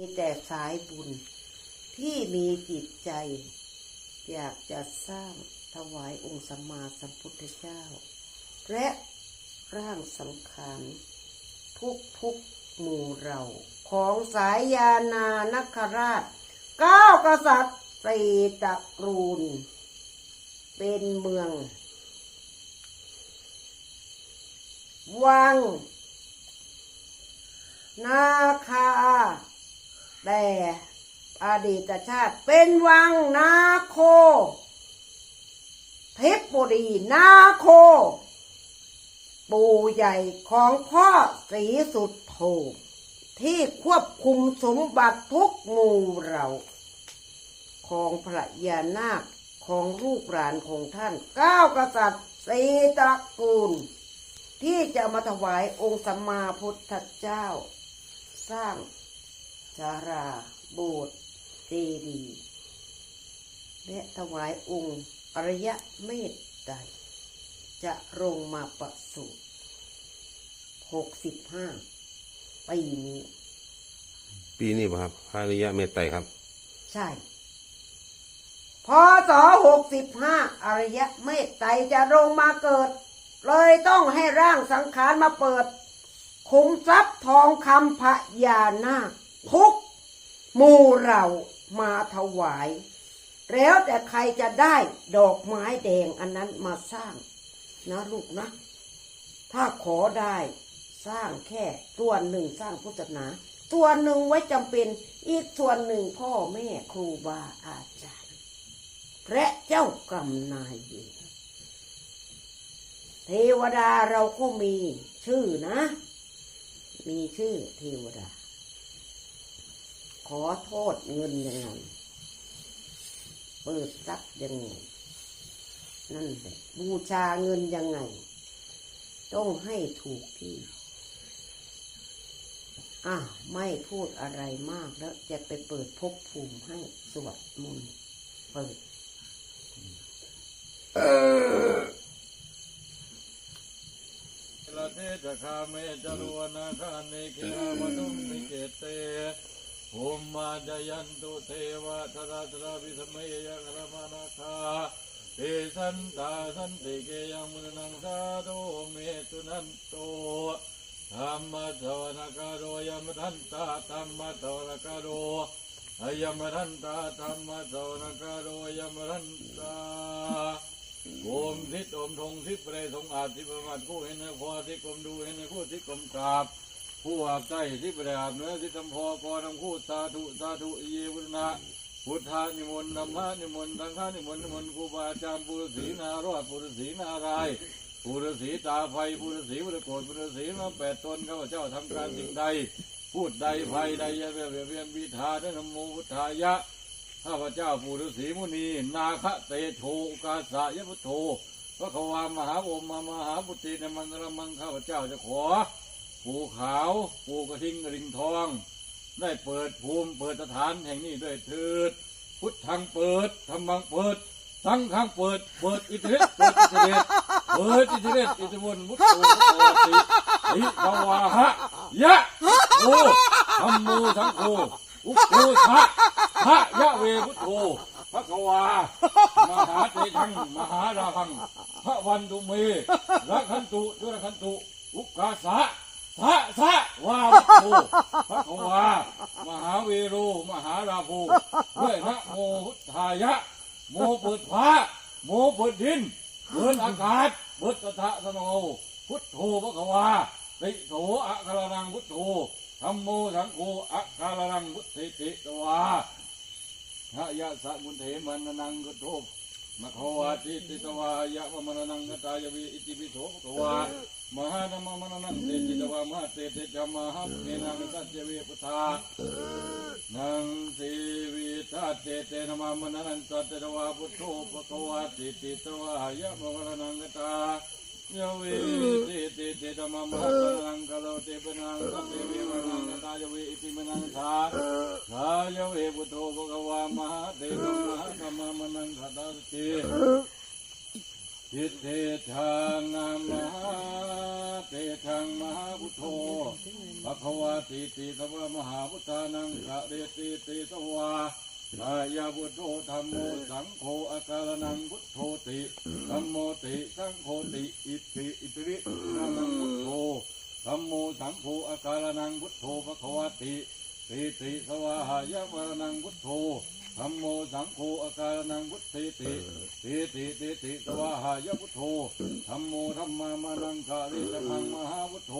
มีแต่สายบุญที่มีจิตใจ อยากจะสร้างถวายองค์สัมมาสัมพุทธเจ้า และร่างสังขารทุกทุกหมู่เราของสายยานานคราชเก้ากษัตริย์สีตะกูลเป็นเมือง วัง นาคา แต่อดีตชาติเป็นวังนาโค เพชรบุรีนาโค ปู่ใหญ่ของพ่อสีสุดโทที่ควบคุมสมบัติทุกหมู่เรา ของพระยานาคของลูกหลานของท่านเก้ากษัตริย์สีตระกูล ที่จะมาถวายองค์สัมมาพุทธเจ้า สร้าง จาราโบสถ์เจดีย์และถวายองค์อริยเมตไตรจะลงมาประสูติหกสิบห้าปีนี้ ปีนี้ป่ะครับพระอริยะเมตไตรครับ ใช่พศหกสิบห้าอริยเมตไตรจะลงมาเกิด เลยต้องให้ร่างสังขารมาเปิด ขุมทรัพย์ทองคำพญานาค ทุกหมู่เรามาถวาย แล้วแต่ใครจะได้ดอกไม้แดงอันนั้นมาสร้างนะลูกนะ ถ้าขอได้สร้างแค่ส่วหนึ่งสร้างพุทธศาสนาส่วหนึ่งไว้จำเป็นอีกส่วนหนึ่งพ่อแม่ครูบาอาจารย์และเจ้ากรรมนายเวรเทวดาเราก็มีชื่อนะ มีชื่อเทวดา ขอโทษเงินยังไงเปิดรัพย์ยังไงนั่นแหละบูชาเงินยังไง ต้องให้ถูกที่อะไม่พูดอะไรมากแล้ว จะไปเปิดภพภูมิให้สวดมนต์เปิดละเทจะคาเมจรวนาคาเนกินาวตุมิเกเต ภูมิมาจยันตุเทวะทราตราวิสมัยยะครมานาคาเตสันตาสันติเกยังมุนังสาโดเมตุนันโตธรรมะสวนากาโรยมทันตาธรรมะสวนากาโรยมทันตาธรรมะสวนากาโรยมทันตาโอมทิศโอมทงทิศเปรยทงอาจทิประมาทผู้เห็นในพอทิศกลมดูเห็นในคู่ทิศกลมกราบ ผู้อาบใจทิศเปรย์อาบเนื้อทิศทำพอกอทำคู่สาธุสาธุเยวุนะพุทธานิมนต์ธรรมะนิมนต์สังฆานิมนต์นิมนต์ครูบาอาจารย์ปุรสีนารอดปุรสีนารายปุรสีตาไฟปุรสีปุรโกฏปุรสีมาแปดตนข้าพเจ้าทำการสิ่งใด พูดใดภัยใดยาเวียเวียนวิธาได้นโมพุทธายะข้าพเจ้าปู่ฤาษีมุนี นาคเตโชกาสายพุทโธพระความหาอมมามหาบุตรีในมันระมังข้าพเจ้าจะขอ ปูขาว ปูกระทิงกระลิงทอง ได้เปิดภูมิเปิดสถานแห่งนี้ด้วยเถิด พุทธังเปิดธรรมังเปิด สังฆังเปิด เปิดอิทธิฤทธิ์เปิดอิทธิเดชเปิดอิทธิเดชอิทธิวนมุตโตมุตโตติอิตวาหะยะโอธรรมโมสังโฆอุปโภทะพระยะเวพุทโธพระกวามหาเตชังมหาราพังพระวันตุเมรักขันตุดุรขันตุ อุกกาสะ สะสะวาพุทโธพระกวามหาเวโรมหาราโภด้วยนะโมทายะ โมเปิดฟ้า โมเปิดดินเปิดอากาศเปิดตถะสโนพุทโธพระกวาติโสอะคารนังพุทโธธรรมโมสังโฆอะคารนังพุทธิติตวาพระยะสะมุนเถมันนังกุโท มะโควาติติตวายะวมนนังกตายวีอิติปิโสภความหานามมนนังเตติตวามหาเตติจามหาเมนังสัจเจเวปุทานังสีวิตาเตเตนมามนังสัจเตวาพุทโธภควาติติตวายะวมนนังกตายะเวติติติตมามหานังกโลเตปนังสัจเวมนังกตายวีอิติมนังสากายเวพุทโธภความหาเทวมหาธรรม มนังคตาติทิเทธานามหาเทชังมหาพุทโธภควาติติสวามหาพุทธานังกะเรติติสวากายาพุทโธธรรมโมสังโฆอาการนังพุทโธติธรรมโมติสังโฆติอิติอิติรินังพุทโธธรรมโมสังโฆอาการนังพุทโธภควาติติติสวาหายะวรนังพุทโธ ธรรมโมสังโฆอาการนังพุทธิติติติติติสวาหายะพุทโธธรรมโมธรรมามานังกาลิตมังมหาพุทโธ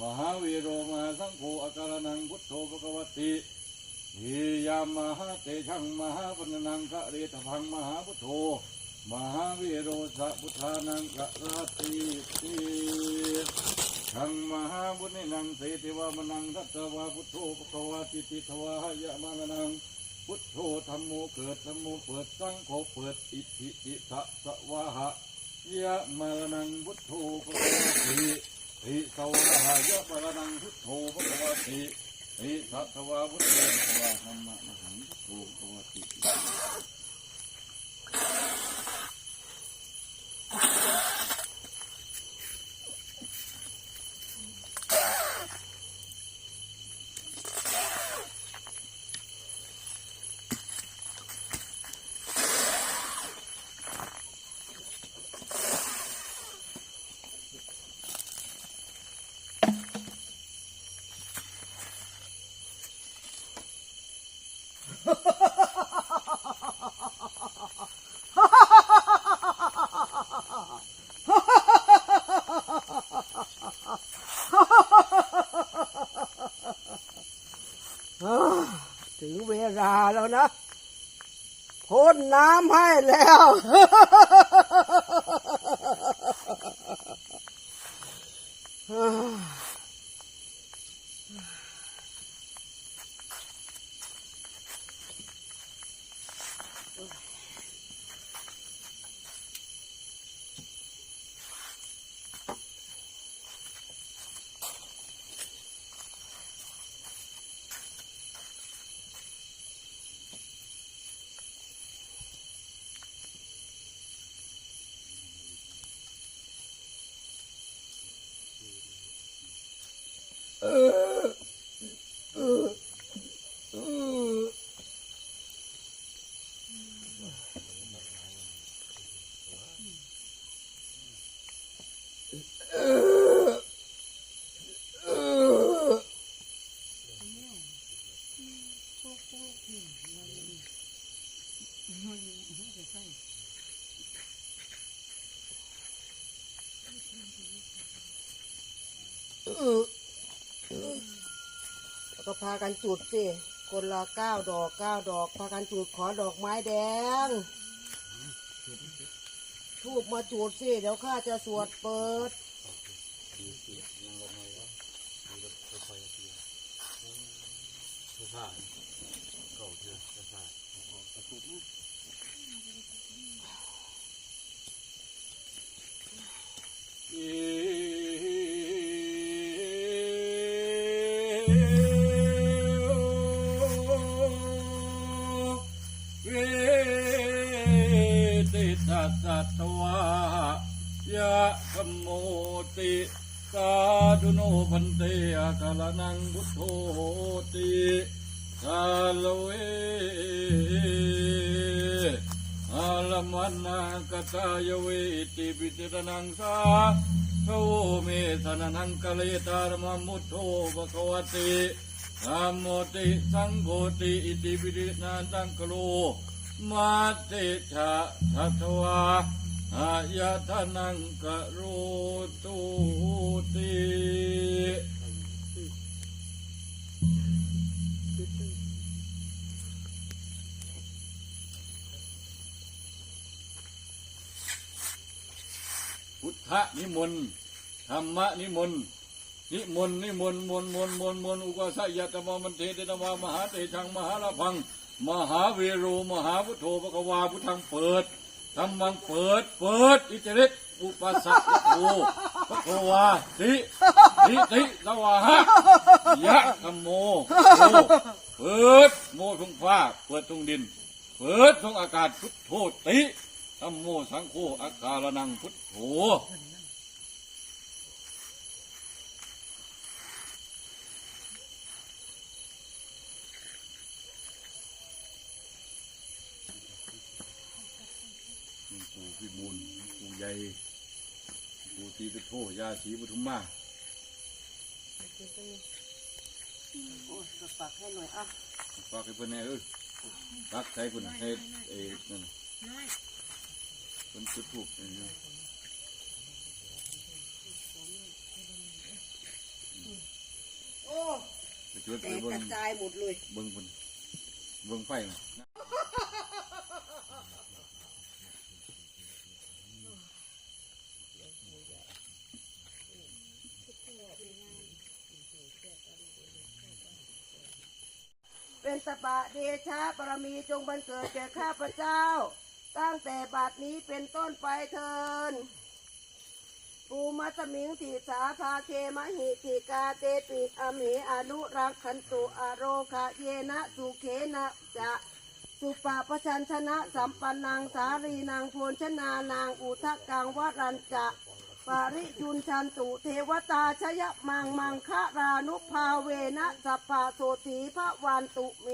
มหาวีโรมหาสังโฆอาการนังพุทโธภควาติหิยามหาเตชังมหาปนนังกะเรตพังมหาพุทโธมหาวิโรสะพุทธานังกะราติติชังมหาบุญนังเสติวามนังทัตตวาพุทโธปะกวาติติทวาหยะมานัง พุทโธธรรมโมเกิดธรรมโมเปิดสังโฆเปิดอิทธิอิทะสวาหะยะมานังพุทโธปะกวาติติสวาหะยะมานังพุทโธปะกวาติอิสัตวาพุทโธภวาธรรมะมหังโตภวติอ้าวถึงเวลาแล้วนะพ่ นน้ำให้แล้ว แล้ว ก็พากันจุดสิคนละเก้าดอกเก้าดอก พากันจุดขอดอกไม้แดงทูบมาจุดสิเดี๋ยวข้าจะสวดเปิดอิ ตวายะธรรมโมติสาธุโนพันเตอาคาลนังพุทโธติสาลเวอาลมันนากตายเวติปิติรนังสาโทเมสนนังกะเลตารมมุทโธภควติธัมโมติสังโฆติอิติปิตินาตังกโล มาเตชะทัตวาอายตนังกะโรตุติพุทธนิมนต์ธรรมนิมนต์นิมนต์นิมนต์มนต์มนต์มนต์มนต์อุกาสยะตมะมันเทเตนวามหาเตชังมหาลาพัง มหาเวโรมหาพุทโธปะกวาพุทธังเปิดธรรมังเปิด เปิด อิจริตอุปสักโธปะกวาติติติสวาหะยะธรรมโมโมเปิดโมทุ่งฟ้า เปิดทุ่งดิน เปิดทุ่งอากาศพุทโธติธรรมโมสังโฆอาการนังพุทโธ พิบูลปู่ใหญ่ ปู่ตีเป็นโทยาศรีปทุมมาโอ้ยปักให้หน่อยอะฝากให้เพิ่นแน่เอ้ยรักใจเพิ่นให้เอ้นั่นเพิ่นจุดถูกเนาะโอ้ไปจุดแตไปกเบิ่กระงจายหมดเลย เบิ่งเพิ่นเบิ่งไฟน่ะ เป็นตบะเดชะบารมีจงบันเกิดแก่ข้าพเจ้า ตั้งแต่บัดนี้เป็นต้นไปเทินปูมัตมิงติสาภาเคมหิติกาเตปิอเมอนุรักขันตุอโรคะเยนะสุเขนะจะสุปาปชัญชนะสัมปันนังสารีนางโพนชนานางอุทะกังวรัญจะ ปาริจุนชันตุเทวตาชยมังมังคะรานุภาเวนะสัพพะโสถีพระวันตุเม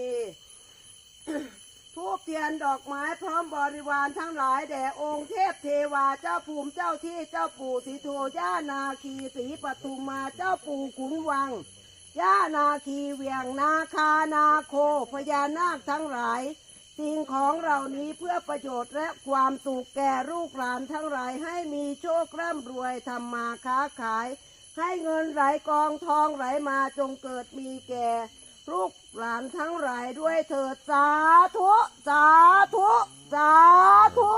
ทูบเทียนดอกไม้พร้อมบริวารทั้งหลายแด่องค์เทพเทวาเจ้าภูมิเจ้าที่เจ้าปู่สีโทย่านาคีสีปทุมมาเจ้าปู่ขุนวังย่านาคีเวียงนาคานาโคพญานาคทั้งหลาย สิ่งของเหล่านี้เพื่อประโยชน์และความสุขแก่ลูกหลานทั้งหลายให้มีโชคร่ำรวยทำมาค้าขาย ให้เงินไหลกองทองไหลมาจงเกิดมีแก่ ลูกหลานทั้งหลายด้วยเถิดสาธุ สาธุ สาธุ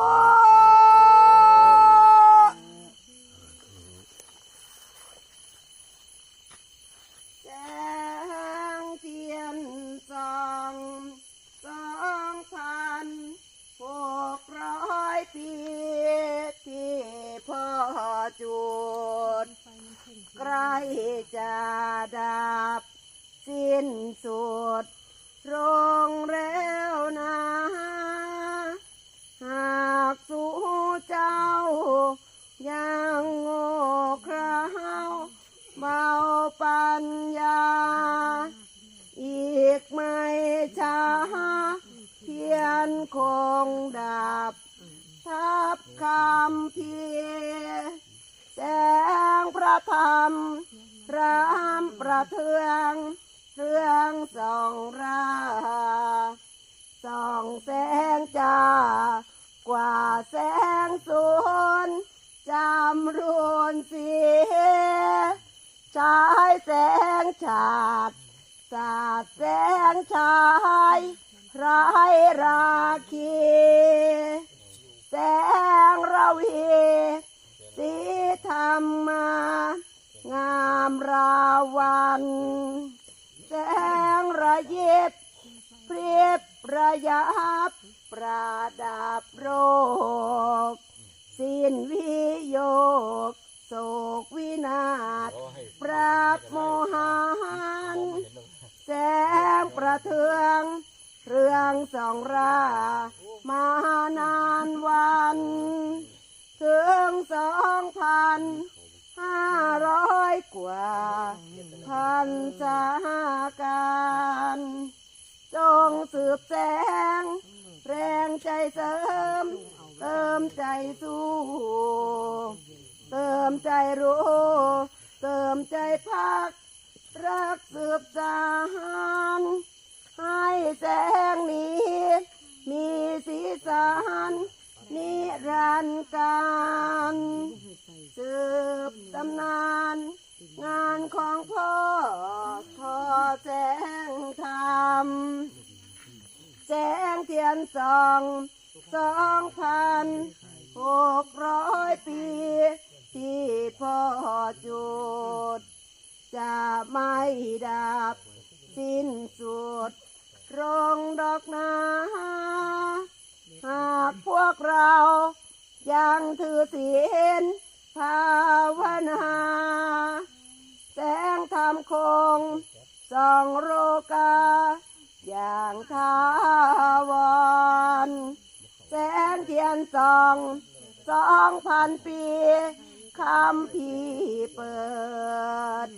จุด ใกล้จะดับ สิ้นสุดลงแล้วนะ หากสู่าดสาดแสงชายไรราคี แสงระวีสีธรรมางามราวัน แสงระยิบพริบระยับประดับโรคสิ้นวิโยก โศกวินาศปราบโมหันแสงประเทือง เรื่องสองรา มานานวัน ถึงสองพันห้าร้อยกว่า พันสาการ จงสืบแสง แรงใจเสริม เติมใจสู้ เติมใจรู้ เติมใจพัก รักสืบสานให้แสงนี้ มีสีสันนิรันดร์การสืบตำนาน งานของพ่อทอแสงธรรมแสงเทียนสองสองพันหกร้อยปี ที่พ่อจุด จะไม่ดับ สิ้นสุดรงดอกนา หากพวกเรายังถือศีลภาวนาแสงธรรมคงส่องโรกา อย่างทาวร แสงเทียนส่องสองพันปี คำพีร์เปิด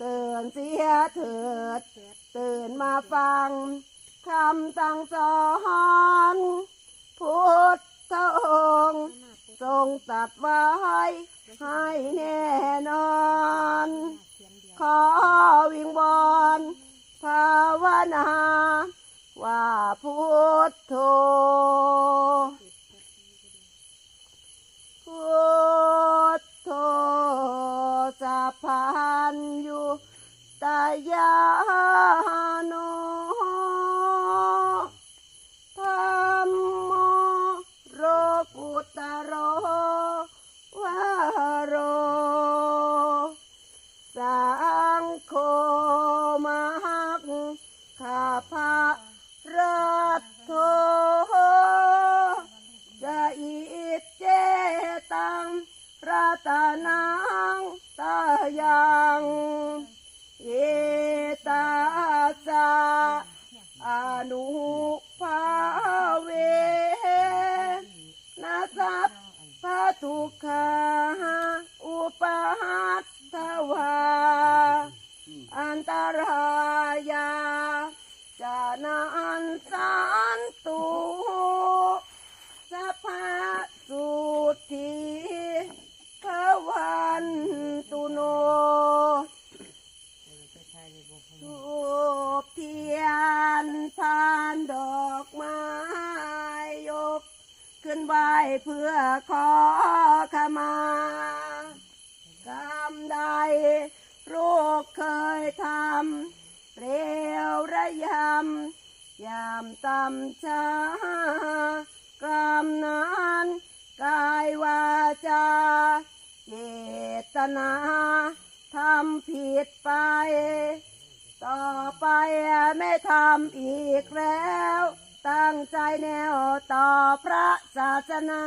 ตื่นเสียเถิด ตื่นมาฟังคำสั่งสอนพุทธองค์งตัดไว้ให้แน่นอน ขอวิงบอนภาวนา ว่าพุทโธพุทธ พพันอยู่ตายาโนธรรมโมโรกุตโรวาโร ทุกขาอุปหัตถวาอันตรายาจานันสันตุสัพพสุทีภวันตุโนทูบเทีย ขึ้นไหวเพื่อขอขมากรรมใดลูกเคยทำเร็วระยำยามตำช้ากรรมนั้นกายวาจาเจตนาทำผิดไป ต่อไปไม่ทำอีกแล้ว ตั้งใจแนวต่อพระศาสนา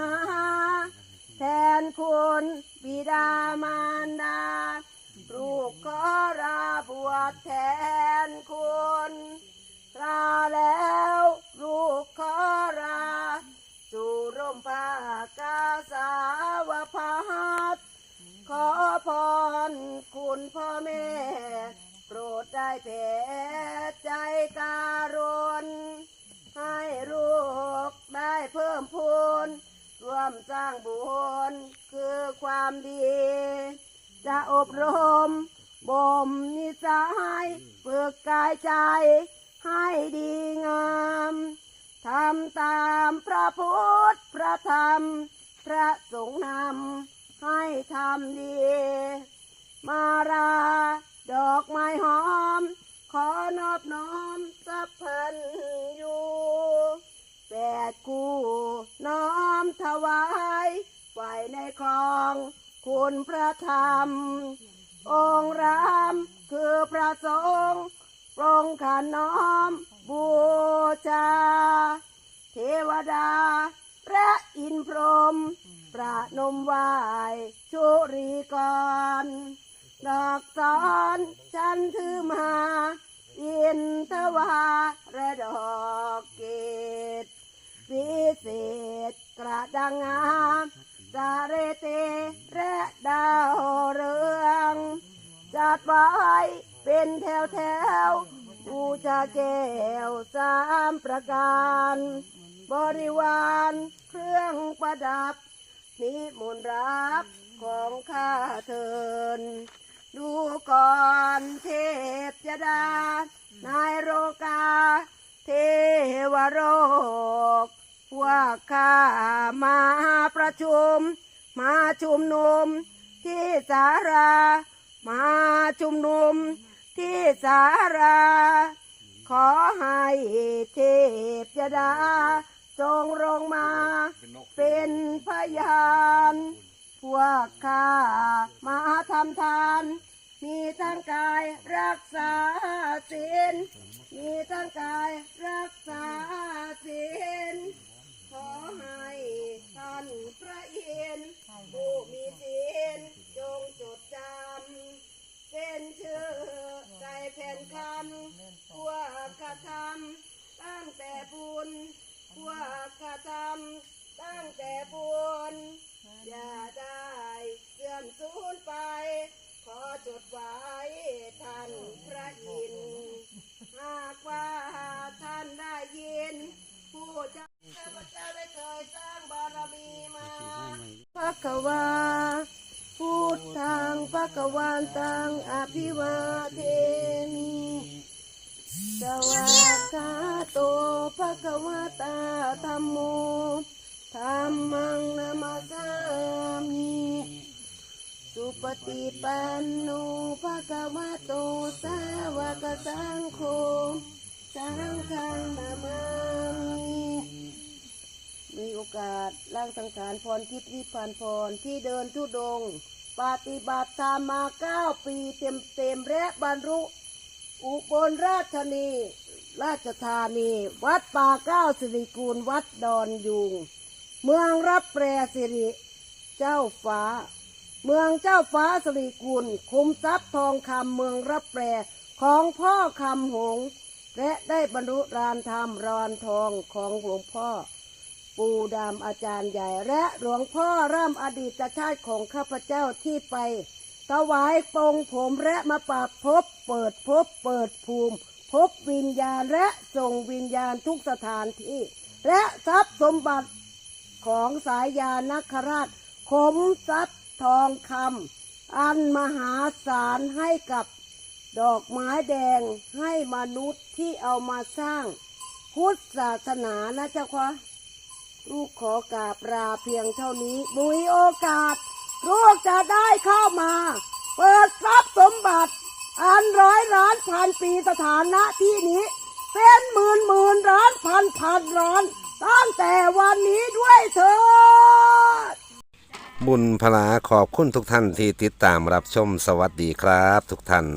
แทนคุณบิดามารดา ลูกขอลาบวชแทนคุณลาแล้วลูกขอลาสู่ร่มผ้ากาสาวพัดขอพรคุณพ่อแม่ โปรดได้แผ่ใจกา เพิ่มพูนร่วมสร้างบุญคือความดี จะอบรมบ่มนิสัยฝึกกายใจให้ดีงามทำตามพระพุทธพระธรรม พระสงฆ์นำให้ทำดี มาราดอกไม้หอม ขอนอบน้อมสัพพันย ดคู่น้อมถวายไว้ในคลอง คุณพระธรรม องค์รามคือพระสงฆ์ปรงขันน้อมบูชา เทวดา พระอินพรหมประนมไหวชุรีกร ดอกสอนฉันถือมาอินทวาและดอกเกต พิเศษกระดังงามสาเรเตและดาวเรืองจัดไว้เป็นแถวแถวบูชาแก้วสามประการ บริวารเครื่องประดับ นิมนต์รับของข้าเทิน ดูก่อนเทพยดา นายโรกา เทวโรก พวกข้ามาประชุม มาชุมนุม ที่สารา มาชุมนุม ที่สารา ขอให้เทพยดา จงลงมา เป็นพยาน พวกข้ามาทำทาน มีทั้งกายรักษาศีลมีทั้งกายรักษาศีล ขอให้ท่านพระอินทร์ผู้มีศีลจงจดจำเป็นชื่อใจแผ่นคำพวกกระทำตั้งแต่บุญพวกกระทำตั้งแต่บุญอย่าได้เสื่อม ตังอภิวาเทมิสวากขาโตภะคะวะตาธัมโมธัมมังนามาสามิสุปฏิปันโนภะคะวะโตสาวกสังโฆสังฆังนามามิมีโอกาสร่างสังขารพรทิพย์นิพพานพรที่เดินทุดง ปฏิบัติธรรมมาเก้าปีเต็มเต็มๆและบรรลุอุบลราชธานี ราชธานี วัดป่าเก้าสิริกูลวัดดอนยุง เมืองรับแปรสิริ เจ้าฟ้า เมืองเจ้าฟ้าสิริกุลคุมทรัพย์ทองคำเมืองรับแปรของพ่อคำหงส์และได้บรรลุรานธรรมรานทองของหลวงพ่อ ปู่ดำอาจารย์ใหญ่ และหลวงพ่อร่ำอดีตชาติของข้าพเจ้าที่ไปถวายปงผมและมาปราบพบ เปิดพบ เปิดภูมิ พบวิญญาณและส่งวิญญาณทุกสถานที่ และทรัพย์สมบัติของสายยานักราชขมทรัพย์ทองคำอันมหาศาลให้กับดอกไม้แดงให้มนุษย์ที่เอามาสร้าง พุทธศาสนานะเจ้าค่ะ ลูกขอกราบลาเพียงเท่านี้มุยโอกาส ลูกจะได้เข้ามา เปิดทรัพย์สมบัติ อันร้อยล้านพันปีสถานะที่นี้ เป็นหมื่นหมื่นล้านพันพันล้านตั้งแต่วันนี้ด้วยเถิดบุญพลาขอบคุณทุกท่านที่ติดตามรับชมสวัสดีครับทุกท่าน